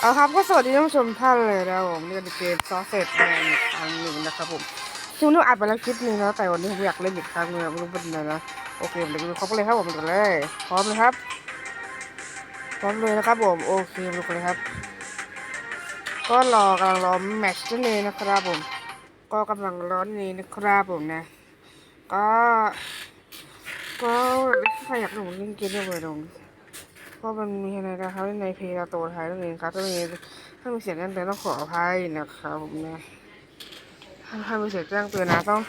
เอาครับก็สวัสดีท่านผู้ชมท่านเลยนะครับผมนี่เป็นเกมซอสเซตแมนอีกครั้งหนึ่งนะครับผมซึ่งนึกอัดไปแล้วคลิปหนึงนะแต่วันนี้ผมอยากเล่นอีกครั้งนึงนะไม่รู้เป็นยังไงนะโอเคเดี๋ยวดูเขาไปเลยครับผมดูกันเลยพร้อมเลยครับ พร้อมเลยนะครับผมโอเคดูกันเลยครับ ก็รอกำลังรอแมตช์นั่นเองนะครับผม ก็กำลังร้อนนี้นะครับผมนะ ก็ก็ใครอยากลงเล่นเกมเรื่องอะไรลง ก็มันมีอะไรนะครับในเพจตัวไทยนั่นเองครับถ้ามีถ้ามีเสียงแจ้งเตือนต้องขออภัยนะครับผมนะถ้าถ้ามีเสียงแจ้งเตือนนะต้อง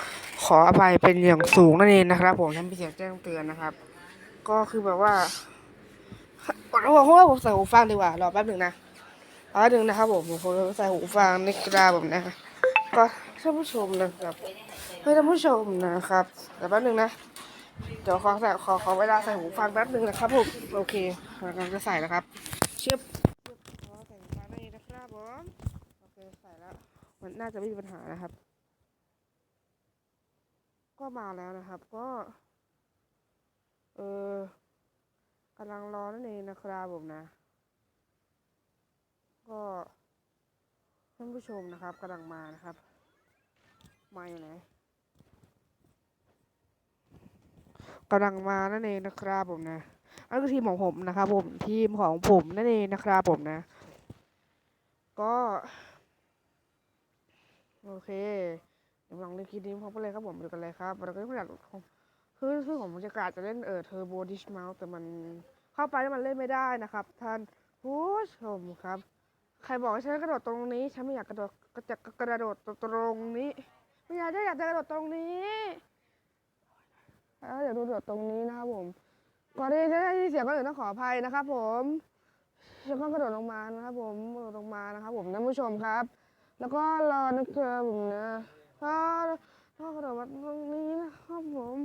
ขออภัยเป็นอย่างสูงนั่นเองนะครับ ผมถ้ามีเสียงแจ้งเตือนนะครับ ก็คือแบบว่าก่อนเราผมใส่หูฟังดีกว่ารอแป๊บหนึ่งนะรอแป๊บหนึ่งนะครับ ผมผมใส่หูฟังในกระดาษผมนะก็ท่านผู้ชมนะครับให้ท่านผู้ชมนะครับแต่แป๊บหนึ่งนะ เดี๋ยวขอใส่ขอขอเวลาใส่หูฟังแป๊บนึงนะครับผมโอเคกำลังจะใส่นะครับ เชื่อมขอใส่หูฟังได้เลยนะครับผมโอเคใส่แล้วมันน่าจะไม่มีปัญหานะครับ ก็มาแล้วนะครับ ก็เออกำลังรอนั่นเองนะครับผมนะ ก็ท่านผู้ชมนะครับกำลังมานะครับ มาอยู่ไหน กำลังมานั่นเองนะครับผมนะนั่นคือทีมของผมนะครับผมทีมของผมนั่นเองนะครับผมนะ ก็โอเคเดี๋ยวลองเล่นคีดีพร้อมกันเลยครับผมดูกันเลยครับเราก็ไม่อยากคือคือผมจะกาจะเล่นเออเทอร์โบดิชมาแต่มันเข้าไปแล้วมันเล่นไม่ได้นะครับ ท่านผู้ชมครับ ใครบอกให้ฉันกระโดดตรงนี้ ฉันไม่อยากกระโดดก็จะกระโดดตรงนี้ไม่อยากได้อยากจะกระโดดตรงนี้ แล้วเดี๋ยวดูเดือดตรงนี้นะครับผมก่อนที่จะได้เสียงก็ต้องขออภัยนะครับ ผมฉันก็กระโดดลงมานะครับ ผมกระโดดลงมานะครับ ผมท่านผู้ชมครับ แล้วก็รอนะครับผมนะก็ก็กระโดดมาตรงนี้นะครับผม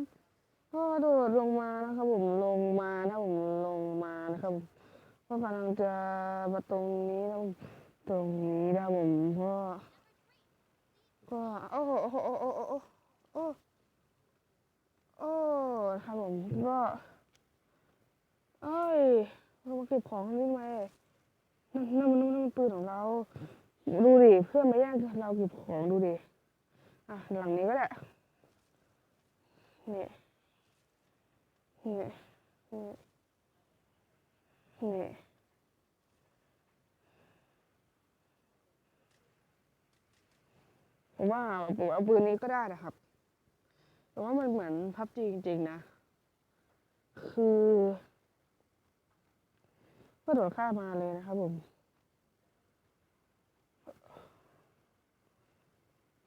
ก็กระโดดลงมานะครับ ผมลงมานะครับผมลงมานะครับก็กำลังจะมาตรงนี้นะตรงนี้นะครับผมก็ก็โอ้โหโอ้โหโอ้โหโอ้โหโอ้ โอ้ครับผมก็เอ้ยเรามาเก็บของนี่ไหมนั่นนั่นมันนั่นมันปืนของเรา ดูดิเพื่อนมาแย่งเราเก็บของดูดิอะหลังนี้ก็ได้นี่นี่นี่นี่ผมว่าผมเอาปืนนี้ก็ได้นะครับ แต่ว่ามันเหมือนพับจีจริงๆนะ คือ ก็โดดข้ามมาเลยนะครับผม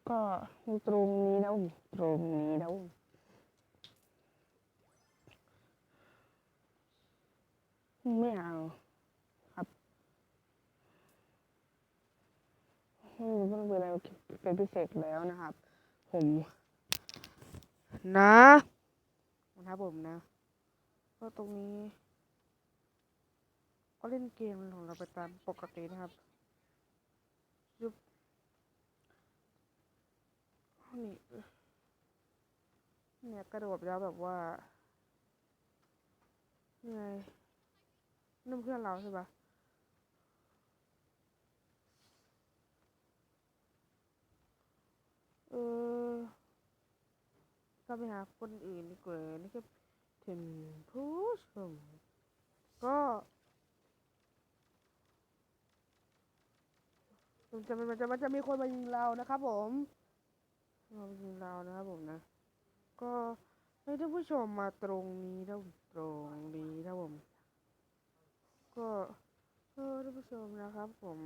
ก็ตรงนี้นะผมตรงนี้นะผมไม่เอาครับไม่รู้ว่าเป็นอะไรเป็นพิเศษแล้วนะครับ ผม นะนะครับผมนะ ก็ตรงนี้ ก็เล่นเกมของเราไปตามปกตินะครับยุบนี่เนี่ยกระโดดแล้วแบบว่านี่ไงนั่นเพื่อนเราใช่ปะเออก็ไปหาคนอื่นดีกว่านี่ก็ถึงผู้ชมก็ มันจะมันจะมันจะมีคนมายิงเรานะครับผมมายิงเรานะครับผมนะ ก็ให้ท่านผู้ชมมาตรงนี้นะตรงนี้นะผม ก็เออท่านผู้ชมนะครับ ผม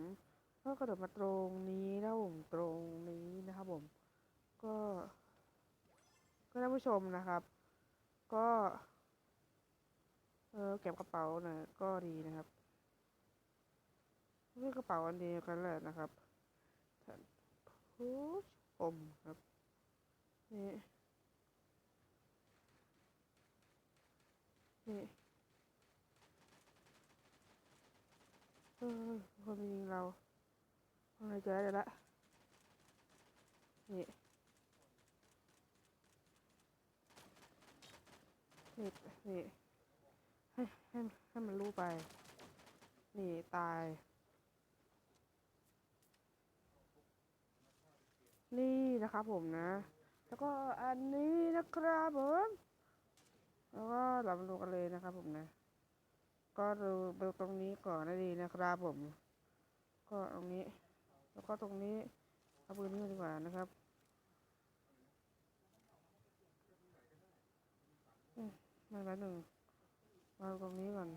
ก็กระโดดมาตรงนี้นะผมตรงนี้นะครับผม ก็ ก็ท่านผู้ชมนะครับ ก็ เออเก็บกระเป๋าน่อยก็ดีนะครับ นี่กระเป๋าอันเดียวกันแหละนะครับท่านผู้ชมครับ นี่ นี่เออคนมายิงเราอะไรเจอแล้ละนี่นี่นี่ให้ให้ให้มันรู้ไป นี่ตาย นี่นะครับผมนะ แล้วก็อันนี้นะครับผมแล้วก็เรามาดูกันเลยนะครับผมนะ ก็ดูดูตรงนี้ก่อนนะดีนะครับผม ก็ตรงนี้ แล้วก็ตรงนี้เอาปืนนี้ดีกว่านะครับอืมมาแป๊บหนึ่งวาตรงนี้ก่อน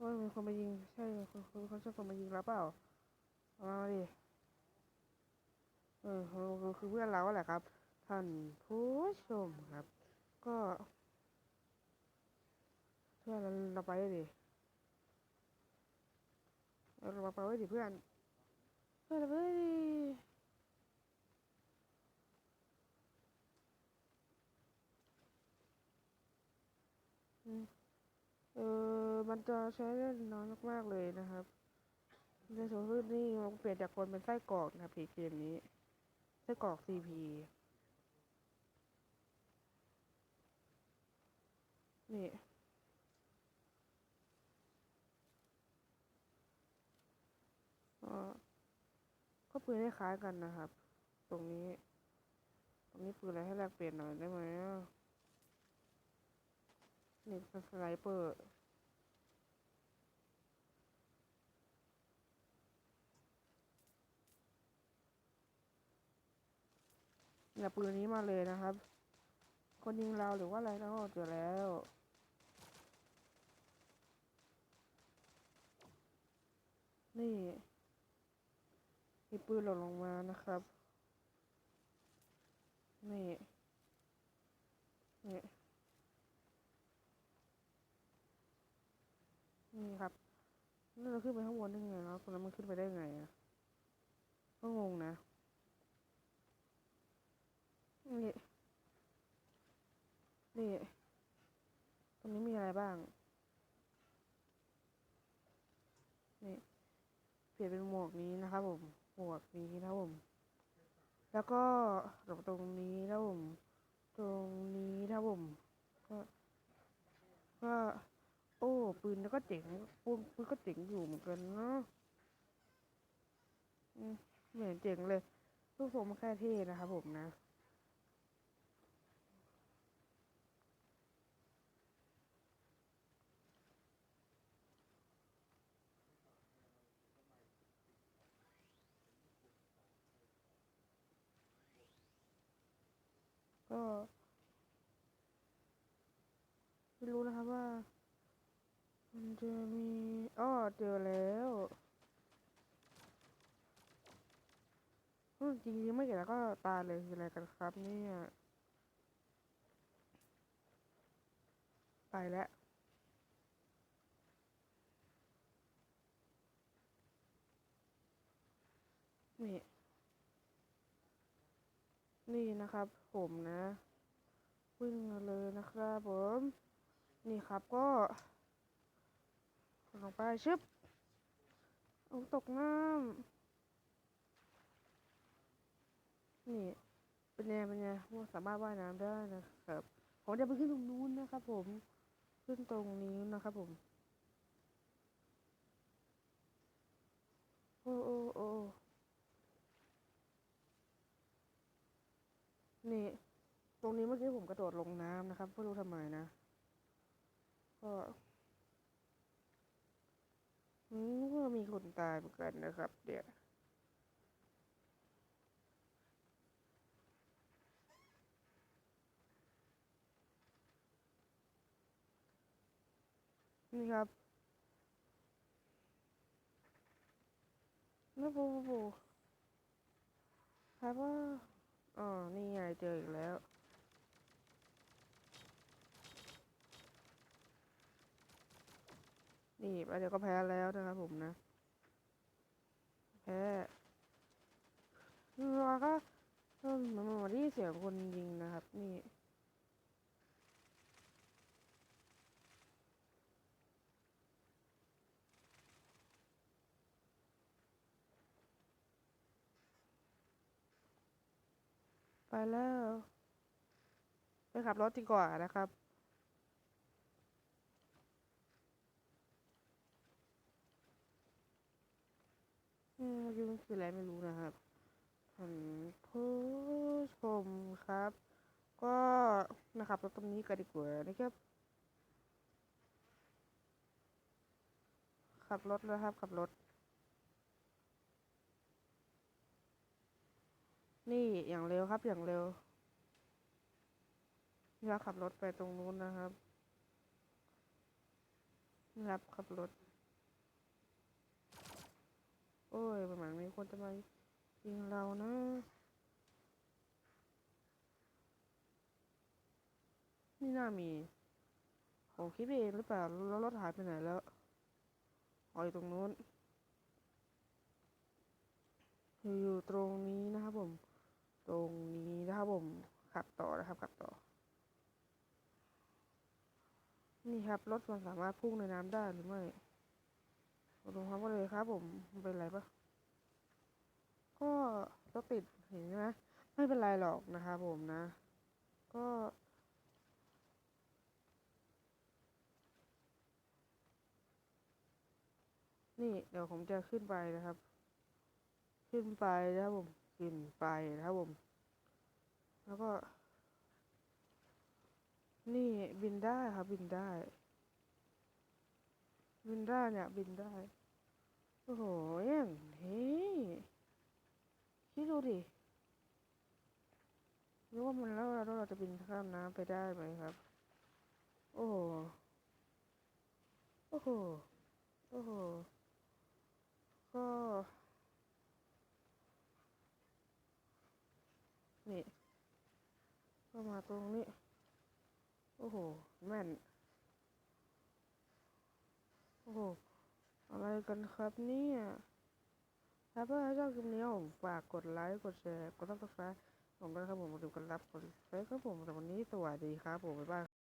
ว่ามีคนมายิง ใช่คนคนเขาใช่คนมายิงเราเปล่า เอามาดิ เออคือคือเพื่อนเราแหละครับ ท่านผู้ชมครับ ก็เพื่อนเราเราไปดิเราไปไว้ดิเพื่อน เพื่อนเราไปดิเออมันจะใช้ได้น้อยมากๆเลยนะครับในส่วนนี่มันเปลี่ยนจากคนเป็นไส้กรอกนะครับพีเกมนี้ ส้กรอกซีพีนี่ก็ก็ปืนคล้ายกันนะครับ ตรงนี้ ตรงนี้ปืนอะไรให้แลกเปลี่ยนหน่อยได้ไหมนี่สไนเปอร์ อย่าปืนนี้มาเลยนะครับ คนยิงเราหรือว่าอะไรนะเจอแล้วนี่มีปืนหล่นลงมานะครับ นี่ นี่ นี่ครับนี่เราขึ้นไปข้างบนได้ไงเนาะตรงนั้นมันขึ้นไปได้ไงอะก็งงนะ นี่ นี่ ตรงนี้มีอะไรบ้าง นี่ เปลี่ยนเป็นหมวกนี้นะครับผม หมวกนี้นะผม แล้วก็ตรงนี้นะผม ตรงนี้นะผม ก็ ก็โอ้ปืนแล้วก็เจ๋งปืนปืนก็เจ๋งอยู่เหมือนกันเนาะอืมไม่เห็นเจ๋งเลยลูกผมมันแค่เท่นะครับผมนะ ก็ไม่รู้นะครับว่า มันจะมีอ้อเจอแล้วจริงๆไม่เห็นแล้วก็ตายเลยคืออะไรกันครับเนี่ยไปแล้วนี่ นี่นะครับผมนะวิ่งมาเลยนะครับผม นี่ครับก็ลงไปชึบเอาตกน้ำนี่เป็นไงเป็นไงว่าสามารถว่ายน้ำได้นะครับ ผมจะไปขึ้นตรงนู้นนะครับผม ขึ้นตรงนี้นะครับผม โอ้โอ้โอ้ นี่ ตรงนี้เมื่อกี้ผมกระโดดลงน้ำนะครับไม่รู้ทำไมนะ ก็มก็มีคนตายเหมือนกันนะครับ เดี๋ยวนี่ครับนะปูปูปูครับว่า อ๋อ นี่ไงเจออีกแล้ว นี่ไปเดี๋ยวก็แพ้แล้วนะครับผมนะ แพ้แล้วก็มันมาที่เสียงคนยิงนะครับ นี่ ไปแล้ว ไปขับรถดีกว่านะครับ อืมเมื่อกี้มันคืออะไรไม่รู้นะครับท่านผู้ชมครับ ก็นะครับรถตรงนี้กันดีกว่านะครับ ขับรถแล้วครับ ขับรถ นี่อย่างเร็วครับอย่างเร็วนี่ครับขับรถไปตรงนู้นนะครับนี่ครับขับรถ โอ้ยเหมือนมีคนจะมายิงเรานะนี่น่ามี ผมคิดไปเองหรือเปล่า แล้วรถหายไปไหนแล้วออยตรงนู้น อยู่ตรงนี้นะครับผม ตรงนี้นะครับผมขับต่อนะครับขับต่อ นี่ครับรถมันสามารถพุ่งในน้ำได้หรือไม่ลงครับก็เลยครับ ผมเป็นไรปะก็รถติดเห็นไหมไม่เป็นไรหรอกนะครับผมนะ ก็นี่เดี๋ยวผมจะขึ้นไปนะครับ ขึ้นไปนะครับผม ขึ้นไปนะครับผม แล้วก็ นี่บินได้ครับ บินได้ บินได้เนี่ย บินได้ โอ้โหอย่างเท่คิดดูดิรู้ว่ามันแล้วเราจะบินข้ามน้ำไปได้ไหมครับ โอ้โหโอ้โหโอ้โหก็ นี่ ก็มาตรงนี้ โอ้โห แม่น โอ้โห อะไรกันครับเนี่ยถ้าเพื่อนชอบคลิปนี้ผมฝากกดไลค์ กดแชร์ กดซับสไครต์ผมด้วยครับผมมาดูกันรับกดไลค์ครับผมแต่วันนี้สวัสดีครับผมบ๊ายบาย